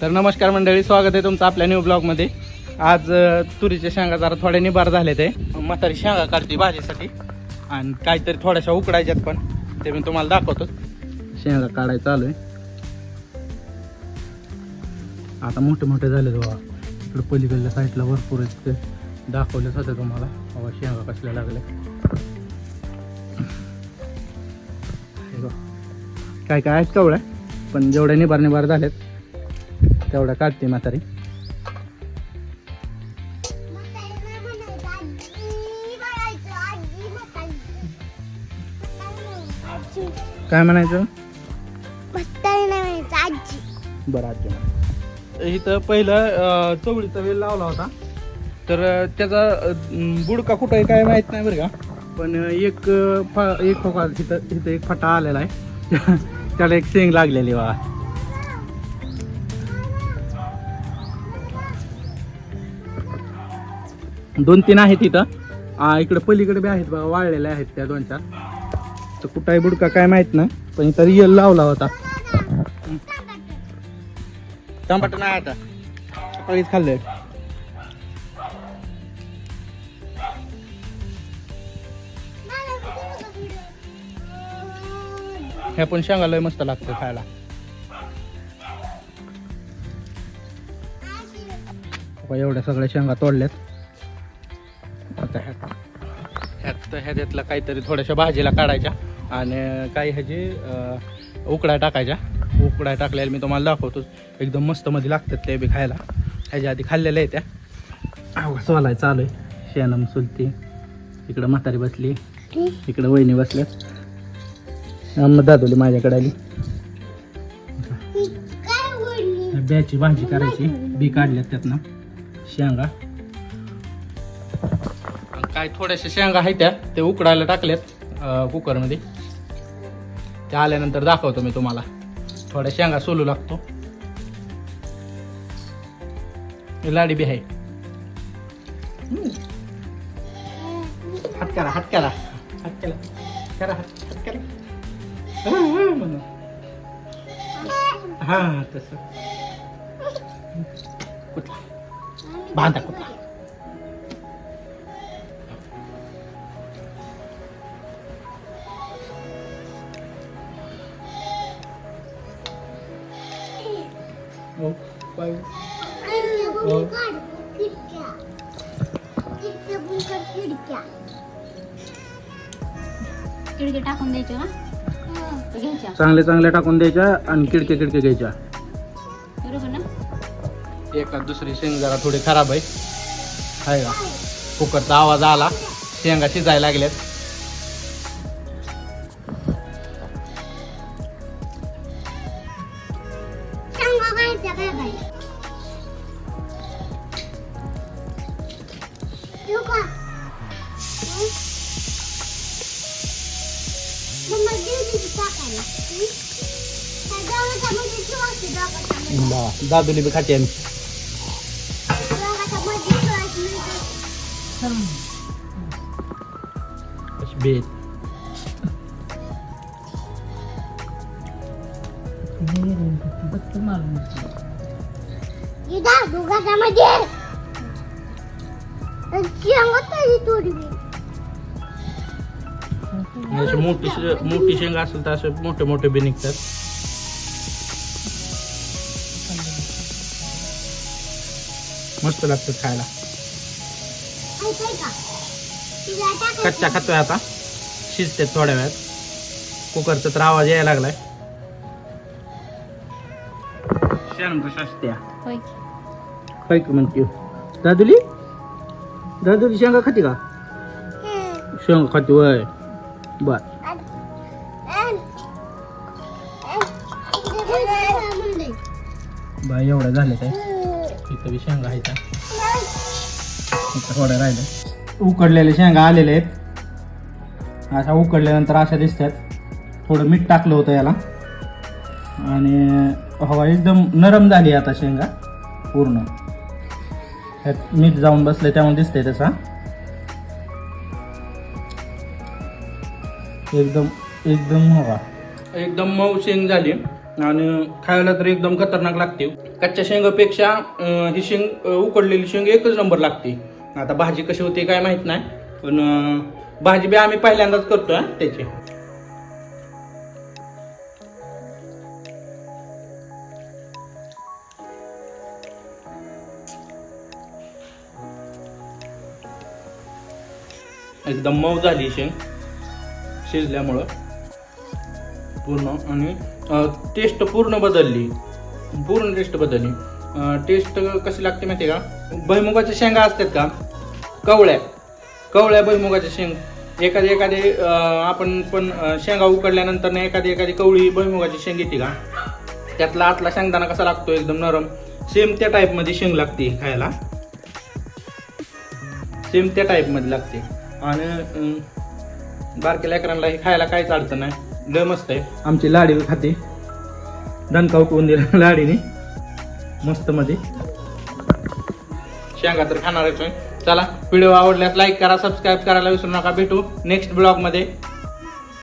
तर नमस्कार मंडळी स्वागत आहे तुमचं आपल्या न्यू ब्लॉगमध्ये आज तुरीच्या शेंगा जरा थोड्या निबार झाले ते म्हातारी शेंगा काढते भाजीसाठी. आणि काहीतरी थोड्याशा उकडायच्यात पण ते मी तुम्हाला दाखवतो. शेंगा काढायचं चालू आहे. आता मोठे मोठे झाले बाबा. इकडे पलीकडल्या साईडला भरपूर ते. दाखवलेच होते तुम्हाला. बाबा शेंगा कसल्या लागल्या काय काय आहेत कवळ्या पण जेवढ्या निबार निबार झालेत तेवढा काढते म्हातारी. काय म्हणायचं? बरं आजी इथं पहिलं चवळीचा वेल लावला होता. तर त्याचा बुडका कुठं आहे काय माहीत नाही बरं का. पण एक फा एक फोका तिथं तिथं एक फटा आलेला आहे. त्याला एक शेंग लागलेली वा दोन तीन आहेत इथं. इकडं इकडे पलीकडे बी आहेत बघा वाळलेल्या आहेत त्या दोन चार. तर कुठं आहे बुडका काय माहीत ना पण इथं रियल लावला होता. टमाटर नाही आता. सकाळीच खाल्लंय. ह्या पण शेंगा लय मस्त लागतं खायला. एवढ्या सगळ्या शेंगा तोडल्यात. ह्याच्यातलं काहीतरी थोड्याशा भाजीला काढायच्या आणि काही ह्याची उकड्या टाकायच्या. उकड्या टाकलेल्या मी तुम्हाला दाखवतो. एकदम मस्त मध्ये लागतात ते बी खायला. ह्याच्या आधी खाल्लेल्या आहे त्या. सोलाय चालू आहे. शेणम सुलती. इकडं म्हातारी बसली. इकडं वहिनी बसल्यात अम्मा दादोली माझ्याकडे आली. ब्याची भाजी करायची. बी काढल्यात त्यातनं. शेंगा. काय थोड्याशा शेंगा आहेत त्या ते उकडायला टाकल्यात कुकरमध्ये त्या आल्यानंतर दाखवतो मी तुम्हाला. थोड्या शेंगा सोलू लागतो. लाडी बी आहे. हम्म. हात करा. करा हा, तस तसं. कुठला? बांधा कुठला? हो. टाकून का? तर घ्यायच्या. चांगले चांगले टाकून द्यायच्या आणि किडके किडके घ्यायच्या. बरोबर ना? एखाद दुसरी शेंग जरा थोडी खराब आहे. आहे का? कुकरचा आवाज आला. शेंगा शिजायला लागल्यात. Luka. Hmm? Mama dito sa akin. Hmm? Tagawa sa mo tidak, tidak sidapa sa mo. Ba, dado ni bekatin. Bit. Ini duga sama dia! अशी मोठी मोठी शेंग असेल तर असे मोठे मोठे बी निघतात. मस्त लागतात खायला. कच्च्या खातोय आता. शिजते थोड्या वेळात. कुकरचा तर आवाज यायला लागलाय. शेण कशा की. म्हणते दादुली? दादुली शेंगा खाते का? शेंगा खाते वय बर. बाय एवढ्या झाल्या काय? इथं बी शेंगा आहेत. इथं थोड्या राहिल्या उकडलेले शेंगा आलेले आहेत. अशा उकडल्यानंतर अशा दिसतात. थोडं मीठ टाकलं होतं याला. आणि हवा एकदम नरम झाली आता शेंगा. पूर्ण. ह्यात मीठ जाऊन बसले त्यामुळे दिसते तसा एकदम एकदम हवा. एकदम मऊ शेंग झाली. आणि खायला तर एकदम खतरनाक लागते. कच्च्या शेंगापेक्षा ही शेंग उकडलेली शेंग एकच नंबर लागते. आता भाजी कशी होते काय माहीत नाही पण भाजी बी आम्ही पहिल्यांदाच करतोय त्याची. एकदम मऊ झाली शेंग. शिजल्यामुळं पूर्ण आणि टेस्ट पूर्ण बदलली. पूर्ण टेस्ट बदलली. टेस्ट कशी लागते माहिती आहे का? भुईमुगाच्या शेंगा असतात का? कवळ्या. कवळ्या भैमुगाच्या शेंग. एखादी एखादी आपण पण शेंगा उकडल्यानंतर ना एखादी एखादी कवळी भुईमुगाची शेंग येते का? त्यातला आतला शेंगदाणा कसा लागतो एकदम नरम. सेम त्या टाईपमध्ये शेंग लागते खायला. सेम त्या टाईपमध्ये लागते. आणि बारक्या लेकरांना हे खायला काहीच अडचण नाही. लय मस्त आहे. आमची लाडी खाते. दणका उठवून दिला लाडीने. मस्त मध्ये. शेंगा तर खाणारच आहे चला व्हिडिओ आवडल्यास लाईक करा सबस्क्राईब करायला विसरू नका. भेटू नेक्स्ट ब्लॉगमध्ये.